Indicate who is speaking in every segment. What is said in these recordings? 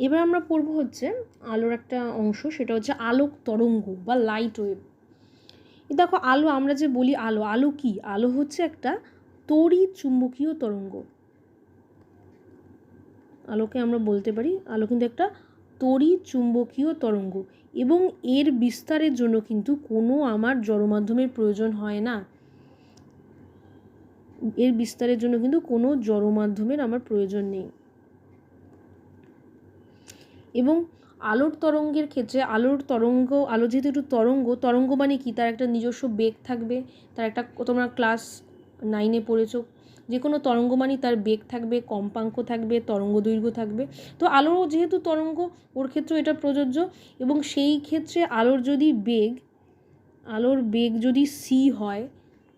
Speaker 1: এবার আমরা পড়ব হচ্ছে আলোর একটা অংশ, সেটা হচ্ছে আলোক তরঙ্গ বা লাইট ওয়েভ দেখো, আলো, আমরা যে বলি আলো আলো কি? আলো হচ্ছে একটা তড়িৎ চুম্বকীয় তরঙ্গ। আলোকে আমরা বলতে পারি, আলো কিন্তু একটা তড়িৎ চুম্বকীয় তরঙ্গ। এবং এর বিস্তারের জন্য কিন্তু কোনো আমার জড়মাধ্যমের প্রয়োজন হয় না। এর বিস্তারের জন্য কিন্তু কোনো জড়মাধ্যমের আমার প্রয়োজন নেই। এবং আলোর তরঙ্গের ক্ষেত্রে আলোর তরঙ্গ, আলো যেহেতু একটু তরঙ্গ তরঙ্গ মানে কি? তার একটা নিজস্ব বেগ থাকবে, তার একটা তোমরা ক্লাস নাইনে পড়েছো। যে কোনো তরঙ্গ মানে তার বেগ থাকবে, কম্পাঙ্ক থাকবে, তরঙ্গ দৈর্ঘ্য থাকবে। তো আলোর যেহেতু তরঙ্গ, ওর ক্ষেত্রেও এটা প্রযোজ্য এবং সেই ক্ষেত্রে আলোর যদি বেগ, আলোর বেগ যদি সি হয়,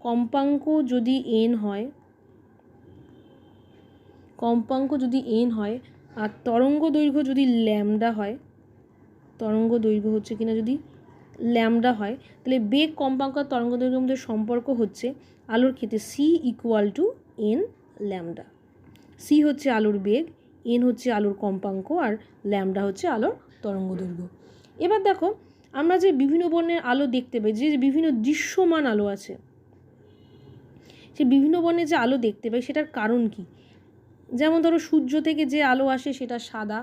Speaker 1: কম্পাঙ্ক যদি এন হয়, কম্পাঙ্ক যদি এন হয় আর তরঙ্গ দৈর্ঘ্য যদি ল্যামডা হয়, তরঙ্গ দৈর্ঘ্য হচ্ছে কিনা যদি ল্যামডা হয়, তাহলে বেগ কম্পাঙ্ক আর তরঙ্গ দৈর্ঘ্যের মধ্যে সম্পর্ক হচ্ছে আলোর ক্ষেত্রে C equal to N lambda. C হচ্ছে আলোর বেগ এন হচ্ছে আলোর কম্পাঙ্ক আর ল্যামডা হচ্ছে আলোর তরঙ্গ দৈর্ঘ্য। এবার দেখো, আমরা যে বিভিন্ন বর্ণের আলো দেখতে পাই, যে বিভিন্ন দৃশ্যমান আলো আছে, সে বিভিন্ন বর্ণের যে আলো দেখতে পাই, সেটার কারণ কি? যেমন ধরো সূর্য থেকে যে আলো আসে সেটা সাদা,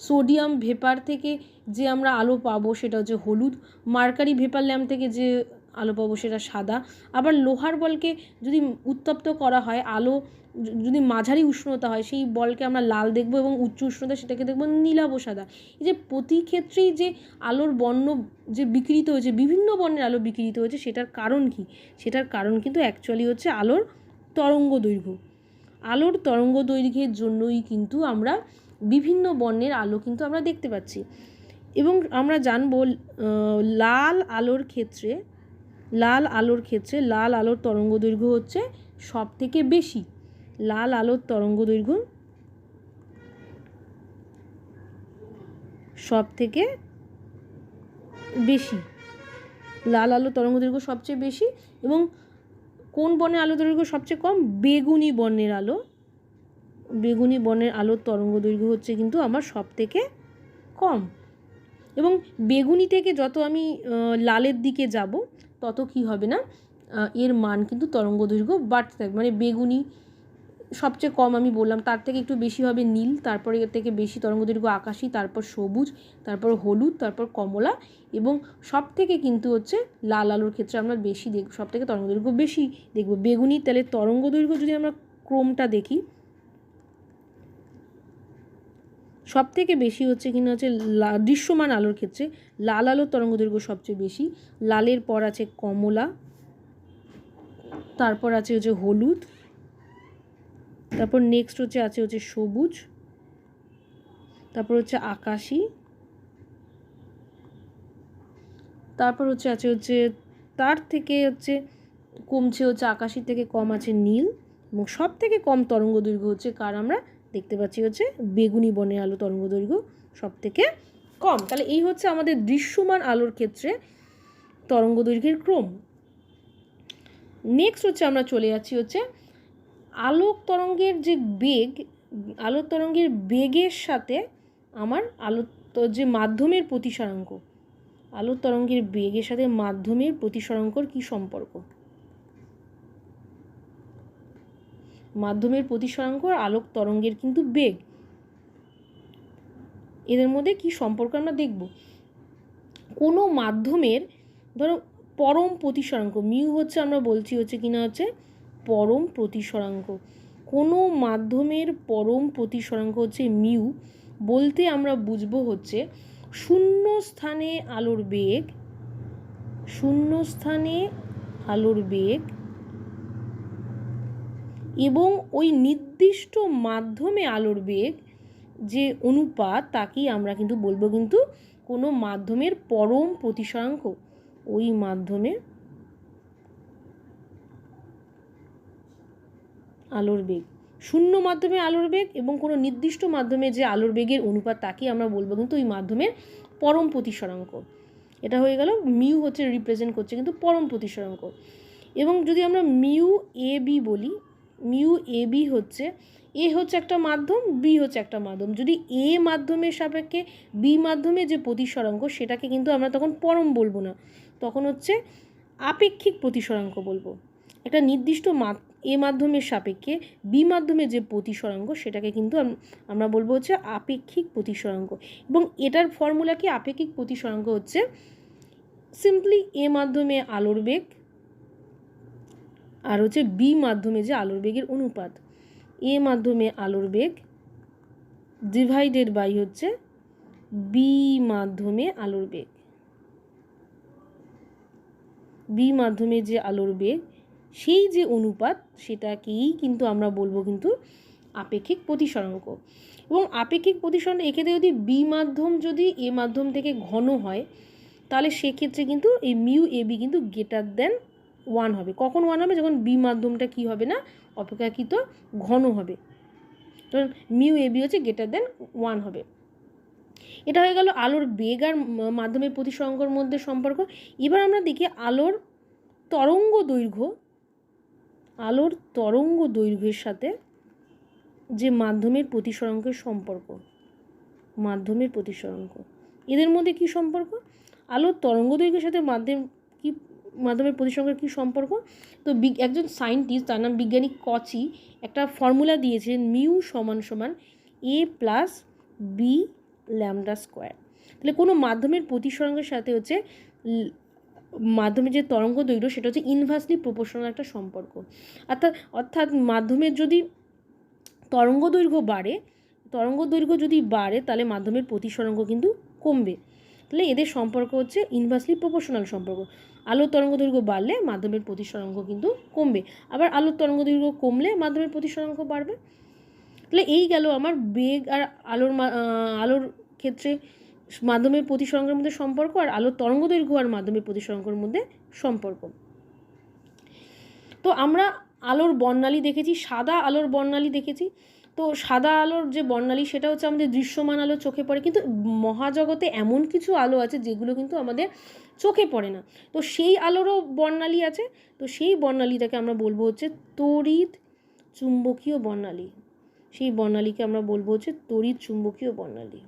Speaker 1: সোডিয়াম ভেপার থেকে যে আমরা আলো পাবো সেটা হচ্ছে হলুদ, মার্কারি ভেপার ল্যাম্প থেকে যে আলো পাবো সেটা সাদা। আবার লোহার বলকে যদি উত্তপ্ত করা হয়, আলো যদি মাঝারি উষ্ণতা হয়, সেই বলকে আমরা লাল দেখব এবং উচ্চ উষ্ণতা সেটাকে দেখব নীলাভ সাদা। এই যে প্রতি ক্ষেত্রেই যে আলোর বর্ণ যে বিকৃত হয়েছে, বিভিন্ন বর্ণের আলো বিকৃত হয়েছে, সেটার কারণ কি? সেটার কারণ কিন্তু অ্যাকচুয়ালি হচ্ছে আলোর তরঙ্গ দৈর্ঘ্য। আলোর তরঙ্গ দৈর্ঘ্যের জন্যই কিন্তু আমরা বিভিন্ন বর্ণের আলো কিন্তু আমরা দেখতে পাচ্ছি। এবং আমরা জানব লাল আলোর ক্ষেত্রে, লাল আলোর ক্ষেত্রে লাল আলোর তরঙ্গ দৈর্ঘ্য হচ্ছে সব থেকে বেশি। লাল আলোর তরঙ্গ দৈর্ঘ্য সব থেকে বেশি। লাল আলো তরঙ্গ দৈর্ঘ্য সবচেয়ে বেশি এবং কোন বর্ণের আলো দৈর্ঘ্য সবচেয়ে কম? বেগুনি বর্ণের আলো। বেগুনি বর্ণের আলোর তরঙ্গ দৈর্ঘ্য হচ্ছে কিন্তু আমার সব থেকে কম। এবং বেগুনি থেকে যত আমি লালের দিকে যাব, তত কি হবে না? এর মান কিন্তু তরঙ্গ দৈর্ঘ্য বাড়তে থাকবে। মানে বেগুনি সবচেয়ে কম আমি বললাম, তার থেকে একটু বেশি হবে নীল, তারপরে এর থেকে বেশি তরঙ্গ দৈর্ঘ্য আকাশি, তারপর সবুজ, তারপর হলুদ, তারপর কমলা এবং সব থেকে কিন্তু হচ্ছে লাল আলোর ক্ষেত্রে আমরা বেশি দেখব সব থেকে তরঙ্গ দৈর্ঘ্য বেশি দেখব। বেগুনি তাহলে তরঙ্গ দৈর্ঘ্য যদি আমরা ক্রমটা দেখি সব থেকে বেশি হচ্ছে কিনা হচ্ছে দৃশ্যমান আলোর ক্ষেত্রে লাল আলোর তরঙ্গ দৈর্ঘ্য সবচেয়ে বেশি। লালের পর আছে কমলা, তারপর আছে হচ্ছে হলুদ তারপর নেক্সট হচ্ছে, আছে হচ্ছে সবুজ, তারপর হচ্ছে আকাশি, তারপর হচ্ছে, আছে হচ্ছে তার থেকে হচ্ছে কমছে হচ্ছে আকাশি থেকে কম আছে নীল এবং সব থেকে কম তরঙ্গ দৈর্ঘ্য হচ্ছে কার আমরা দেখতে পাচ্ছি হচ্ছে বেগুনি বনের আলো তরঙ্গ দৈর্ঘ্য সব থেকে কম। তাহলে এই হচ্ছে আমাদের দৃশ্যমান আলোর ক্ষেত্রে তরঙ্গ দৈর্ঘ্যের ক্রম। নেক্সট হচ্ছে আমরা চলে যাচ্ছি হচ্ছে আলোক তরঙ্গের যে বেগ, আলোক তরঙ্গের বেগের সাথে আমার আলো যে মাধ্যমের প্রতিসরাঙ্ক আলোর তরঙ্গের বেগের সাথে মাধ্যমের প্রতিসরাঙ্কর কী সম্পর্ক? মাধ্যমের প্রতিসরাঙ্ক আর আলোক তরঙ্গের কিন্তু বেগ। এদের মধ্যে কি সম্পর্ক আমরা দেখব? কোনো মাধ্যমের, ধরো, পরম প্রতিসরাঙ্ক, মিউ হচ্ছে আমরা বলছি হচ্ছে কিনা হচ্ছে পরম প্রতিসরাঙ্ক। কোনো মাধ্যমের পরম প্রতিসরাঙ্ক হচ্ছে মিউ। বলতে আমরা বুঝব হচ্ছে শূন্য স্থানে আলোর বেগ, শূন্য স্থানে আলোর বেগ এবং ওই নির্দিষ্ট মাধ্যমে আলোর বেগ যে অনুপাত তাকেই আমরা কিন্তু বলব কিন্তু কোনো মাধ্যমের পরম প্রতিসরাঙ্ক। ওই মাধ্যমের আলোর বেগ। শূন্য মাধ্যমে আলোর বেগ এবং কোনো নির্দিষ্ট মাধ্যমে যে আলোর বেগের অনুপাত তাকে আমরা বলব কিন্তু ওই মাধ্যমের পরম প্রতিসরাঙ্ক। এটা হয়ে গেল, মিউ হচ্ছে রিপ্রেজেন্ট করছে কিন্তু পরম প্রতিসরাঙ্ক। এবং যদি আমরা মিউ এ বি বলি, মিউ এ বি হচ্ছে, এ হচ্ছে একটা মাধ্যম, বি হচ্ছে একটা মাধ্যম। যদি এ মাধ্যমের সাপেক্ষে বি মাধ্যমে যে প্রতিসরাঙ্ক, সেটাকে কিন্তু আমরা তখন পরম বলব না। তখন হচ্ছে আপেক্ষিক প্রতিসরাঙ্ক বলব। একটা নির্দিষ্ট এ মাধ্যমের সাপেক্ষে বি মাধ্যমে যে প্রতিসরাঙ্ক সেটাকে কিন্তু আমরা বলব হচ্ছে আপেক্ষিক প্রতিসরাঙ্ক এবং এটার ফর্মুলা কি? আপেক্ষিক প্রতিসরাঙ্ক হচ্ছে সিম্পলি এ মাধ্যমে আলোর বেগ আর হচ্ছে বি মাধ্যমে যে আলোর বেগের অনুপাত। এ মাধ্যমে আলোর বেগ ডিভাইডেড বাই হচ্ছে বি মাধ্যমে আলোর বেগ। বি মাধ্যমে যে আলোর বেগ সেই যে অনুপাত, সেটাকেই কিন্তু আমরা বলব কিন্তু আপেক্ষিক প্রতিসরাঙ্ক। এবং আপেক্ষিক প্রতিসরণ এক্ষেত্রে যদি বি মাধ্যম যদি এ মাধ্যম থেকে ঘন হয়, তাহলে সেক্ষেত্রে কিন্তু এই মিউ এ বি কিন্তু গেটার দেন ওয়ান হবে। কখন ওয়ান হবে? যখন বি মাধ্যমটা কি হবে না? অপেক্ষাকৃত ঘন হবে। তখন মিউ এ বি হচ্ছে গেটার দেন ওয়ান হবে। এটা হয়ে গেল আলোর বেগ আর মাধ্যমের প্রতিসরাঙ্কর মধ্যে সম্পর্ক। এবার আমরা দেখি আলোর তরঙ্গ দৈর্ঘ্য আলোর তরঙ্গ দৈর্ঘ্যের সাথে যে মাধ্যমের প্রতিসরাঙ্কের সম্পর্ক, মাধ্যমের প্রতিসরাঙ্ক এদের মধ্যে কি সম্পর্ক? আলোর তরঙ্গ দৈর্ঘ্যের সাথে মাধ্যম কি, মাধ্যমের প্রতিসরাঙ্কের কী সম্পর্ক? তো একজন সায়েন্টিস্ট, তার নাম বিজ্ঞানী কচি, একটা ফর্মুলা দিয়েছিলেন মিউ সমান সমান A plus B lambda square. তাহলে কোনো মাধ্যমের প্রতিসরাঙ্কের সাথে হচ্ছে মাধ্যমের যে তরঙ্গ দৈর্ঘ্য, সেটা হচ্ছে ইনভার্সলি প্রপোর্শনাল একটা সম্পর্ক। অর্থাৎ অর্থাৎ মাধ্যমের যদি তরঙ্গ দৈর্ঘ্য বাড়ে, তরঙ্গ দৈর্ঘ্য যদি বাড়ে, তাহলে মাধ্যমের প্রতিসরঙ্গ কিন্তু কমবে। তাহলে এদের সম্পর্ক হচ্ছে ইনভার্সলি প্রপোর্শনাল সম্পর্ক। আলোর তরঙ্গ দৈর্ঘ্য বাড়লে মাধ্যমের প্রতিসরঙ্গ কিন্তু কমবে। আবার আলোর তরঙ্গ দৈর্ঘ্য কমলে মাধ্যমের প্রতিসরাঙ্ক বাড়বে। তাহলে এই গেল আমার বেগ আর আলোর আলোর ক্ষেত্রে মাধ্যমের প্রতিসরাঙ্কের মধ্যে সম্পর্ক আর আলোর তরঙ্গ দৈর্ঘ্য আর মাধ্যমের প্রতিসরাঙ্কের মধ্যে সম্পর্ক। তো আমরা আলোর বর্ণালী দেখেছি, সাদা আলোর বর্ণালী দেখেছি। তো সাদা আলোর যে বর্ণালী, সেটা হচ্ছে আমাদের দৃশ্যমান আলো, চোখে পড়ে। কিন্তু মহাজগতে এমন কিছু আলো আছে যেগুলো কিন্তু আমাদের চোখে পড়ে না। তো সেই আলোরও বর্ণালী আছে। তো সেই বর্ণালীটাকে আমরা বলব হচ্ছে তড়িৎ চুম্বকীয় বর্ণালী। সেই বর্ণালীকে আমরা বলব হচ্ছে তড়িৎ চুম্বকীয় বর্ণালী।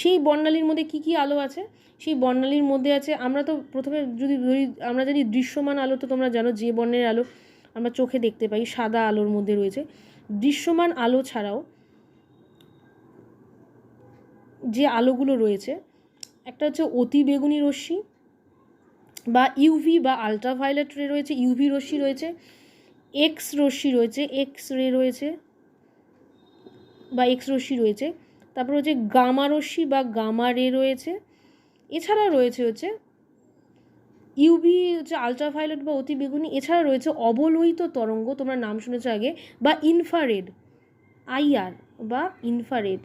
Speaker 1: সেই বর্ণালীর মধ্যে কি কি আলো আছে? সেই বর্ণালীর মধ্যে আছে, আমরা তো প্রথমে যদি ধরি, আমরা জানি দৃশ্যমান আলো তো তোমরা জানো, যে বর্ণের আলো আমরা চোখে দেখতে পাই, সাদা আলোর মধ্যে রয়েছে। দৃশ্যমান আলো ছাড়াও যে আলোগুলো রয়েছে, একটা হচ্ছে অতি বেগুনি রশ্মি বা ইউভি বা আলট্রাভায়োলেট রে রয়েছে ইউভি রশ্মি রয়েছে, এক্স রশ্মি রয়েছে, এক্স রে রয়েছে বা এক্স রশ্মি রয়েছে। তারপর হচ্ছে গামা রশ্মি বা গামা রে রয়েছে। এছাড়া রয়েছে হচ্ছে ইউভি হচ্ছে আলট্রাভায়োলেট বা অতি বেগুনি। এছাড়া রয়েছে অবলোহিত তরঙ্গ, তোমরা নাম শুনেছো আগে, বা ইনফারেড আইআর বা ইনফারেড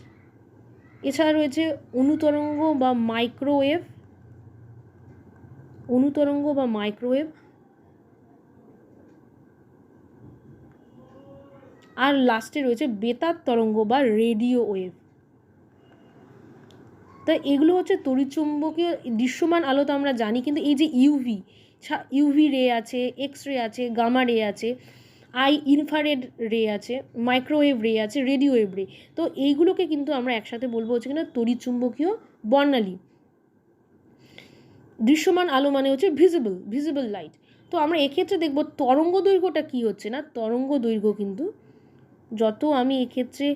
Speaker 1: এছাড়া রয়েছে অনুতরঙ্গ বা মাইক্রোওয়েভ অনুতরঙ্গ বা মাইক্রোওয়েভ আর লাস্টে রয়েছে বেতার তরঙ্গ বা রেডিও ওয়েভ তা এগুলো হচ্ছে তড়িৎচুম্বকীয় দৃশ্যমান আলো তো আমরা জানি, কিন্তু এই যে ইউভি ইউভি রে আছে এক্স রে আছে গামা রে আছে আই ইনফারেড রে আছে মাইক্রোওয়েভ রে আছে রেডিও ওয়েভ রে তো এইগুলোকে কিন্তু আমরা একসাথে বলব হচ্ছে কিনা তড়িৎচুম্বকীয় বর্ণালী। দৃশ্যমান আলো মানে হচ্ছে ভিজিবল ভিজিবল লাইট তো আমরা এক্ষেত্রে দেখব তরঙ্গ দৈর্ঘ্যটা কী হচ্ছে না, তরঙ্গ দৈর্ঘ্য কিন্তু, যত আমি এক্ষেত্রে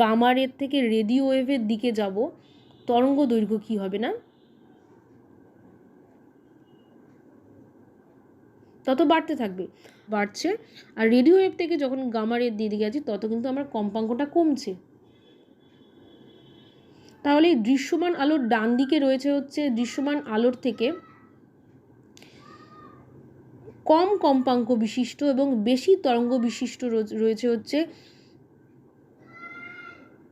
Speaker 1: গামারের থেকে রেডিও ওয়েভের দিকে যাব তরঙ্গ দৈর্ঘ্য কী হবে না? তত বাড়তে থাকবে, বাড়ছে। আর রেডিও ওয়েভ থেকে যখন গামারের দিয়ে দিকে আছি তত কিন্তু আমার কম্পাঙ্কটা কমছে। তাহলে দৃশ্যমান আলোর ডান দিকে রয়েছে হচ্ছে দৃশ্যমান আলোর থেকে কম কম্পাঙ্ক বিশিষ্ট এবং বেশি তরঙ্গ বিশিষ্ট রো- রয়েছে হচ্ছে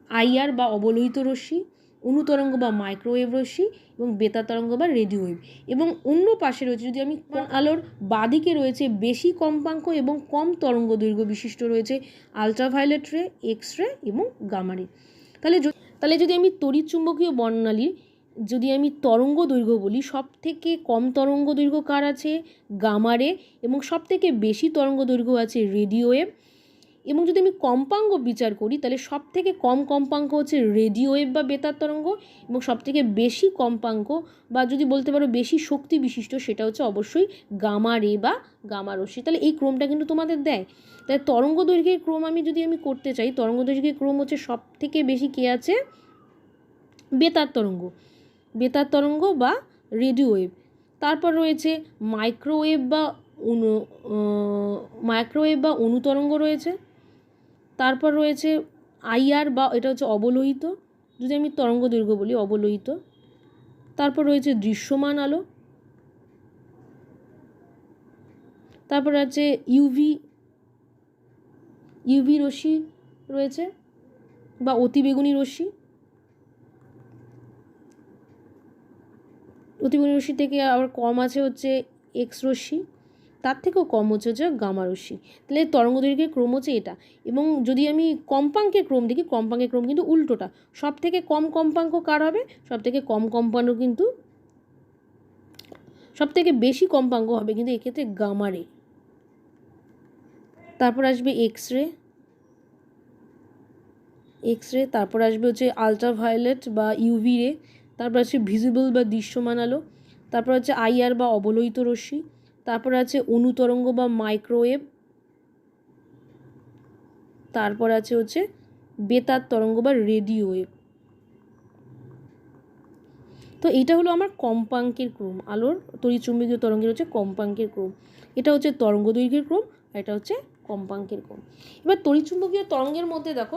Speaker 1: আইআর বা অবলোহিত রশ্মি। অনুতরঙ্গ বা মাইক্রোওয়েভ রশ্মি এবং বেতার তরঙ্গ বা রেডিও ওয়েভ এবং অন্য পাশে রয়েছে যদি আমি কোন আলোর বাদিকে রয়েছে বেশি কম্পাঙ্ক এবং কম তরঙ্গ দৈর্ঘ্য বিশিষ্ট রয়েছে আলট্রাভায়োলেট রে এক্স রে এবং গামারে তাহলে তাহলে যদি আমি তড়িৎচুম্বকীয় বর্ণালী যদি আমি তরঙ্গ দৈর্ঘ্য বলি সব থেকে কম তরঙ্গ দৈর্ঘ্য কার আছে? গামারে এবং সব থেকে বেশি তরঙ্গ দৈর্ঘ্য আছে রেডিও ওয়েভ এবং যদি আমি কম্পাঙ্গ বিচার করি, তাহলে সব থেকে কম কম্পাঙ্ক হচ্ছে রেডিও ওয়েভ বা বেতার তরঙ্গ এবং সব থেকে বেশি কম্পাঙ্ক বা যদি বলতে পারো বেশি শক্তি বিশিষ্ট সেটা হচ্ছে অবশ্যই গামা রে বা গামা রশ্মি। তাহলে এই ক্রমটা কিন্তু তোমাদের দেয়। তাই তরঙ্গ দৈর্ঘ্যের ক্রম আমি যদি আমি করতে চাই, তরঙ্গ দৈর্ঘ্যের ক্রম হচ্ছে সব থেকে বেশি কে আছে? বেতার তরঙ্গ। বেতার তরঙ্গ বা রেডিও ওয়েভ। তারপর রয়েছে মাইক্রোওয়েভ বা অনু মাইক্রোওয়েভ বা অনুতরঙ্গ রয়েছে। তারপর রয়েছে আইআর বা এটা হচ্ছে অবলোহিত, যদি আমি তরঙ্গ দৈর্ঘ্য বলি অবলোহিত। তারপর রয়েছে দৃশ্যমান আলো। তারপর আছে ইউভি ইউভি রশ্মি রয়েছে বা অতিবেগুনি রশ্মি। অতিবেগুনি রশ্মি থেকে আবার কম আছে হচ্ছে এক্স রশ্মি। তার থেকেও কম হচ্ছে হচ্ছে গামা রশ্মি তাহলে তরঙ্গ দৈর্ঘ্যের ক্রম হচ্ছে এটা। এবং যদি আমি কম্পাঙ্কের ক্রম দেখি, কম্পাঙ্কের ক্রম কিন্তু উল্টোটা। সব থেকে কম কম্পাঙ্ক কার হবে? সব থেকে কম কম্পাঙ্ক কিন্তু সব থেকে বেশি কম্পাঙ্ক হবে কিন্তু এক্ষেত্রে গামারে। তারপর আসবে এক্স রে এক্স রে তারপর আসবে হচ্ছে আলট্রাভায়োলেট বা ইউভি রে তারপর আছে ভিজিবল বা দৃশ্যমান আলো। তারপর হচ্ছে আইআর বা অবলোহিত রশ্মি। তারপর আছে অনুতরঙ্গ বা মাইক্রোওয়েভ। তারপর আছে হচ্ছে বেতার তরঙ্গ বা রেডিও ওয়েভ তো এটা হলো আমার কম্পাঙ্কের ক্রম, আলোর তড়িৎচুম্বকীয় তরঙ্গের হচ্ছে কম্পাঙ্কের ক্রম। এটা হচ্ছে তরঙ্গ দৈর্ঘ্যের ক্রম আর এটা হচ্ছে কম্পাঙ্কের ক্রম। এবার তড়িৎচুম্বকীয় তরঙ্গের মধ্যে দেখো,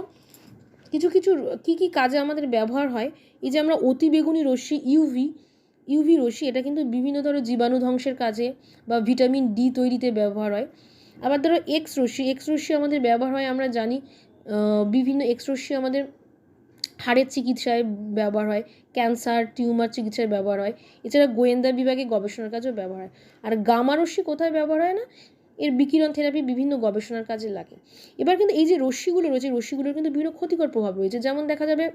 Speaker 1: কিছু কিছু কী কী কাজে আমাদের ব্যবহার হয়? এই যে আমরা অতিবেগুনি রশ্মি ইউভি ইউভি রশ্মি, এটা কিন্তু বিভিন্ন ধরনের জীবাণু ধ্বংসের কাজে বা ভিটামিন ডি তৈরিতে ব্যবহার হয়। আবার ধরো এক্স রশ্মি এক্স রশ্মি আমাদের ব্যবহার হয়, আমরা জানি বিভিন্ন এক্স রশ্মি আমাদের হাড়ের চিকিৎসায় ব্যবহার হয়, ক্যান্সার, টিউমার চিকিৎসায় ব্যবহার হয়, এছাড়া গোয়েন্দা বিভাগে গবেষণার কাজেও ব্যবহার হয়। আর গামা রশ্মি কোথায় ব্যবহার হয় না? এর বিকিরণ থেরাপি বিভিন্ন গবেষণার কাজে লাগে। এবার কিন্তু এই যে রশ্মিগুলো রয়েছে, রশ্মিগুলোর কিন্তু বিভিন্ন ক্ষতিকর প্রভাব রয়েছে। যেমন দেখা যাবে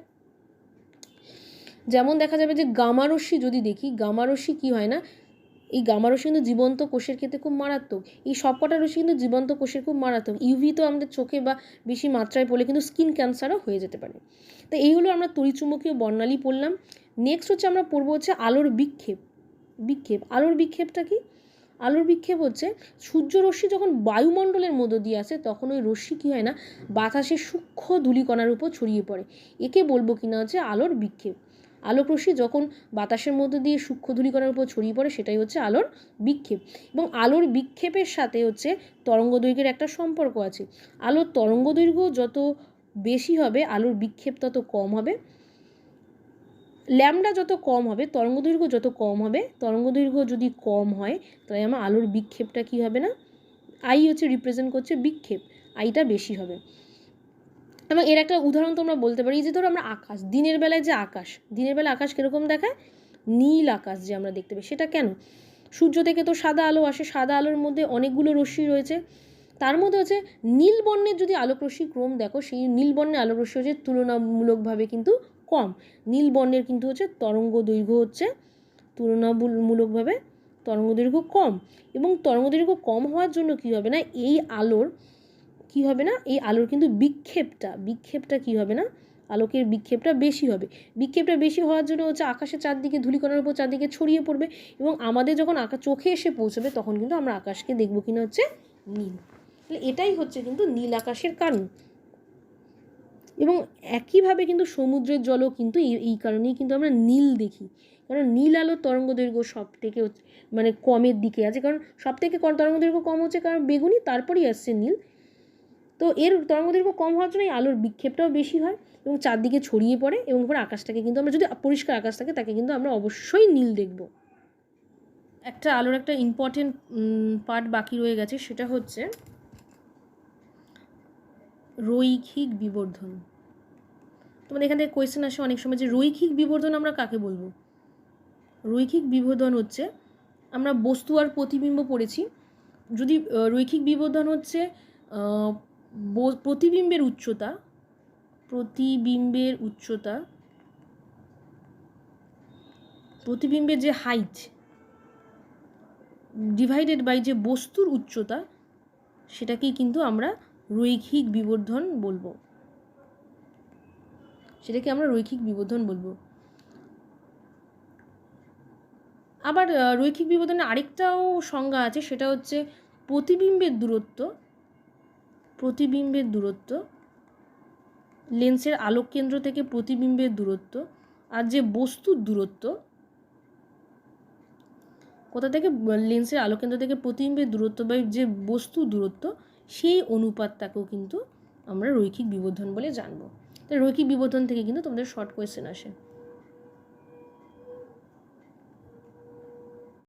Speaker 1: যেমন দেখা যাবে যে গামা রশ্মি যদি দেখি গামা কি হয় না? এই গামা রশ্মি কিন্তু জীবন্ত কোষের ক্ষেত্রে খুব মারাত্মক। এই সবকটা রশ্মি কিন্তু জীবন্ত কোষের খুব মারাত্মক। ইউভি তো আমাদের চোখে বা বেশি মাত্রায় পড়লে কিন্তু স্কিন ক্যান্সারও হয়ে যেতে পারে। তো এই হলো আমরা তড়িৎচুম্বকীয় বর্ণালী পড়লাম। নেক্সট হচ্ছে আমরা পড়ব হচ্ছে আলোর বিক্ষেপ। বিক্ষেপ। আলোর বিক্ষেপটা কি? আলোর বিক্ষেপ হচ্ছে সূর্যরশ্মি যখন বায়ুমণ্ডলের মধ্য দিয়ে আসে, তখন ওই রশ্মি কী হয় না? বাতাসে সূক্ষ্ম ধূলিকণার উপর ছড়িয়ে পড়ে। একে বলব কিনা হচ্ছে আলোর বিক্ষেপ। আলোক রশ্মি যখন বাতাসের মধ্যে দিয়ে সূক্ষ্ম ধূলিকণার উপর ছড়িয়ে পড়ে, সেটাই হচ্ছে আলোর বিক্ষেপ। এবং আলোর বিক্ষেপের সাথে হচ্ছে তরঙ্গ দৈর্ঘ্যের একটা সম্পর্ক আছে। আলোর তরঙ্গ দৈর্ঘ্য যত বেশি হবে, আলোর বিক্ষেপ তত কম হবে। ল্যামডা যত কম হবে, তরঙ্গ দৈর্ঘ্য যত কম হবে, তরঙ্গ দৈর্ঘ্য যদি কম হয়, তাহলে আমার আলোর বিক্ষেপটা কী হবে না? আই হচ্ছে রিপ্রেজেন্ট করছে বিক্ষেপ, আইটা বেশি হবে। এবং এর একটা উদাহরণ তোমরা বলতে পারি যে ধরো আমরা আকাশ, দিনের বেলায় যে আকাশ, দিনের বেলা আকাশ কীরকম দেখায়? নীল আকাশ যে আমরা দেখতে পাই, সেটা কেন? সূর্য থেকে তো সাদা আলো আসে, সাদা আলোর মধ্যে অনেকগুলো রশ্মি রয়েছে। তার মধ্যে হচ্ছে নীল বর্ণের যদি আলোক রশ্মি ক্রম দেখো, সেই নীল বর্ণের আলোক রশ্মি হচ্ছে তুলনামূলকভাবে কিন্তু কম। নীল বর্ণের কিন্তু হচ্ছে তরঙ্গ দৈর্ঘ্য হচ্ছে তুলনামূলকভাবে তরঙ্গ দৈর্ঘ্য কম। এবং তরঙ্গ দৈর্ঘ্য কম হওয়ার জন্য কী হবে না, এই আলোর কী হবে না? এই আলোর কিন্তু বিক্ষেপটা বিক্ষেপটা কী হবে না? আলোকের বিক্ষেপটা বেশি হবে। বিক্ষেপটা বেশি হওয়ার জন্য হচ্ছে আকাশে চারদিকে ধূলিকণার উপর চারদিকে ছড়িয়ে পড়বে এবং আমাদের যখন আকাশ চোখে এসে পৌঁছবে তখন কিন্তু আমরা আকাশকে দেখব কিনা হচ্ছে নীল। তাহলে এটাই হচ্ছে কিন্তু নীল আকাশের কারণ। এবং একইভাবে কিন্তু সমুদ্রের জলও কিন্তু এই এই কারণেই কিন্তু আমরা নীল দেখি। কারণ নীল আলোর তরঙ্গ দৈর্ঘ্য সব থেকে মানে কমের দিকে আছে। কারণ সব থেকে তরঙ্গ দৈর্ঘ্য কম হচ্ছে কারণ বেগুনি, তারপরেই আসছে নীল। তো এর তরঙ্গ দৈর্ঘ্য কম হওয়ার জন্য আলোর বিক্ষেপটাও বেশি হয় এবং চারদিকে ছড়িয়ে পড়ে এবং এরপর আকাশটাকে কিন্তু আমরা যদি পরিষ্কার আকাশ থাকে তাকে কিন্তু আমরা অবশ্যই নীল দেখব। একটা আলোর একটা ইম্পর্টেন্ট পার্ট বাকি রয়ে গেছে, সেটা হচ্ছে রৈখিক বিবর্ধন। তোমাদের এখান থেকে কোয়েশ্চেন আসে অনেক সময় যে রৈখিক বিবর্ধন আমরা কাকে বলব? রৈখিক বিবর্ধন হচ্ছে আমরা বস্তু আর প্রতিবিম্ব পড়েছি। যদি রৈখিক বিবর্ধন হচ্ছে প্রতিবিম্বের উচ্চতা প্রতিবিম্বের উচ্চতা, প্রতিবিম্বের যে হাইট ডিভাইডেড বাই যে বস্তুর উচ্চতা, সেটাকেই কিন্তু আমরা রৈখিক বিবর্ধন বলব। সেটাকে আমরা রৈখিক বিবর্ধন বলব। আবার রৈখিক বিবর্ধনের আরেকটাও সংজ্ঞা আছে, সেটা হচ্ছে প্রতিবিম্বের দূরত্ব। প্রতিবিম্বের দূরত্ব, লেন্সের আলোক কেন্দ্র থেকে প্রতিবিম্বের দূরত্ব আর যে বস্তুর দূরত্ব, কোথা থেকে, লেন্সের আলোকেন্দ্র থেকে প্রতিবিম্বের দূরত্ব বা যে বস্তুর দূরত্ব, সেই অনুপাতটাকেও কিন্তু আমরা রৈখিক বিবর্ধন বলে জানব। তাই রৈখিক বিবর্ধন থেকে কিন্তু তোমাদের শর্ট কোয়েশ্চেন আসে।